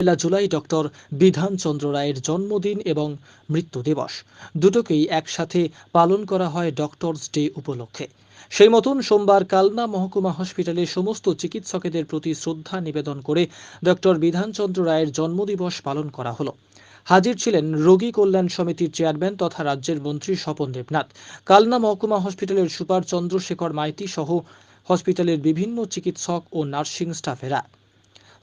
পয়লা July doctor Bidhanchandra রায়ের জন্মদিন এবং মৃত্যু দিবস। দুটোকেই একসাথে পালন করা হয় ডক্টরস ডে উপলক্ষে। সেই মতন সোমবার কালনা মহকুমা হসপিটালে সমস্ত চিকিৎসকেদের প্রতি শ্রদ্ধা নিবেদন করে ডক্টর বিধানচন্দ্র রায়ের জন্মদিবস পালন করা হলো। হাজির ছিলেন রোগী কল্যাণ সমিতির চেয়ারম্যান তথা রাজ্যের মন্ত্রী স্বপন দেবনাথ। কালনা মহকুমা হসপিটালের সুপার চন্দ্রশেখর মাইতি সহ হসপিটালের বিভিন্ন চিকিৎসক ও নার্সিং স্টাফেরা।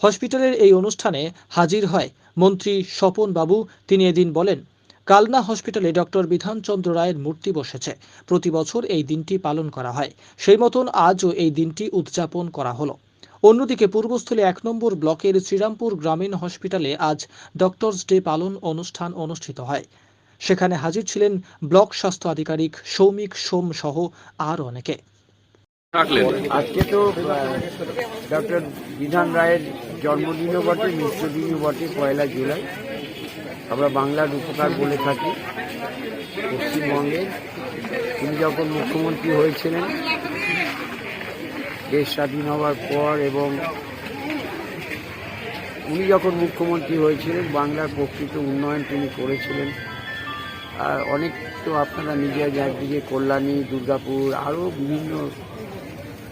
হসপিটালের এই অনুষ্ঠানে হাজির হয় মন্ত্রী স্বপন বাবু। তিনি এদিন বলেন, কালনা হসপিটালে ডক্টর বিধানচন্দ্র রায়ের মূর্তি বসেছে। প্রতি বছর এই দিনটি পালন করা হয়। সেই মতন আজও এই দিনটি উদযাপন করা হলো। অন্যদিকে পূর্বস্থলী এক নম্বর ব্লকের শ্রীরামপুর গ্রামীণ হসপিটালে আজ ডক্টরস ডে পালন অনুষ্ঠান অনুষ্ঠিত হয়। সেখানে হাজির ছিলেন ব্লক স্বাস্থ্য আধিকারিক সৌমিক সোম সহ আর অনেকে। আজকে তো ডক্টর বিধান রায়ের জন্মদিনও বটে মৃত্যুদিনও বটে, পয়লা জুলাই। আমরা বাংলার উপকার বলে থাকি, পশ্চিমবঙ্গে। তিনি যখন মুখ্যমন্ত্রী হয়েছিলেন, দেশ স্বাধীন হওয়ার পর এবং উনি যখন মুখ্যমন্ত্রী হয়েছিলেন, বাংলার প্রকৃত উন্নয়ন তিনি করেছিলেন। আর অনেক তো আপনারা নিজের দিকে কল্যাণী, দুর্গাপুর, আরও বিভিন্ন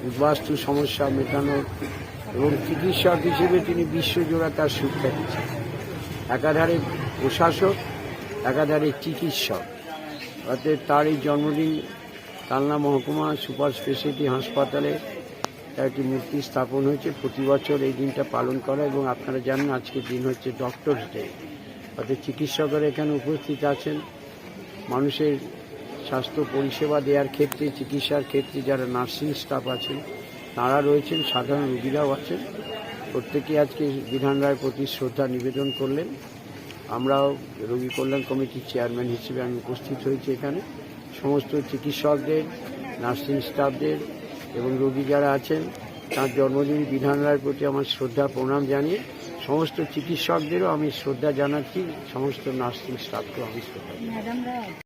উদ্বাস্তু সমস্যা মেটানোর এবং চিকিৎসক হিসেবে তিনি বিশ্বজোড়া তার শিক্ষা দিচ্ছেন। একাধারে প্রশাসক, একাধারে চিকিৎসক। অর্থাৎ তার এই জন্মদিন কালনা মহকুমা সুপার স্পেশালিটি হাসপাতালে তার একটি মূর্তি স্থাপন হয়েছে। প্রতি বছর এই দিনটা পালন করা এবং আপনারা জানেন আজকের দিন হচ্ছে ডক্টরস ডে অর্থাৎ চিকিৎসকরা এখানে উপস্থিত আছেন। মানুষের স্বাস্থ্য পরিষেবা দেওয়ার ক্ষেত্রে, চিকিৎসার ক্ষেত্রে যারা নার্সিং স্টাফ আছেন, তারা রয়েছেন, সাধারণ রুগীরাও আছেন। প্রত্যেকে আজকে বিধান রায়ের প্রতি শ্রদ্ধা নিবেদন করলেন। আমরাও রোগী কল্যাণ কমিটির চেয়ারম্যান হিসেবে আমি উপস্থিত হয়েছি এখানে। সমস্ত চিকিৎসকদের, নার্সিং স্টাফদের এবং রোগী যারা আছেন, তার জন্মদিন বিধান রায়ের প্রতি আমার শ্রদ্ধা প্রণাম জানিয়ে সমস্ত চিকিৎসকদেরও আমি শ্রদ্ধা জানাচ্ছি, সমস্ত নার্সিং স্টাফকেও আমি শ্রদ্ধা